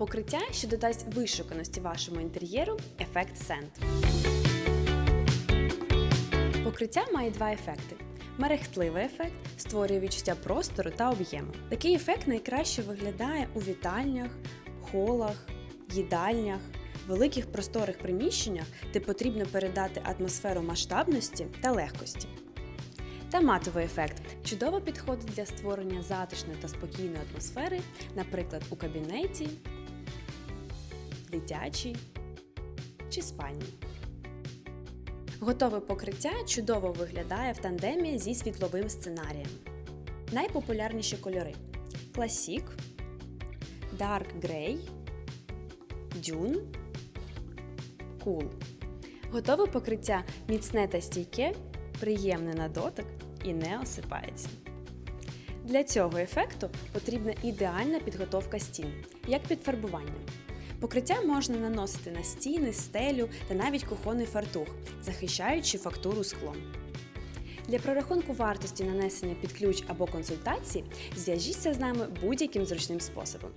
Покриття, що додасть вишуканості вашому інтер'єру, ефект Сент. Покриття має два ефекти. Мерехтливий ефект створює відчуття простору та об'єму. Такий ефект найкраще виглядає у вітальнях, холах, їдальнях, великих просторих приміщеннях, де потрібно передати атмосферу масштабності та легкості. Та матовий ефект чудово підходить для створення затишної та спокійної атмосфери, наприклад, у кабінеті, дитячій чи спальні. Готове покриття чудово виглядає в тандемі зі світловим сценарієм. Найпопулярніші кольори: Classic, Dark Grey, Dune, Cool. Готове покриття міцне та стійке, приємне на дотик і не осипається. Для цього ефекту потрібна ідеальна підготовка стін, як під фарбуванням. Покриття можна наносити на стіни, стелю та навіть кухонний фартух, захищаючи фактуру склом. Для прорахунку вартості нанесення під ключ або консультації зв'яжіться з нами будь-яким зручним способом.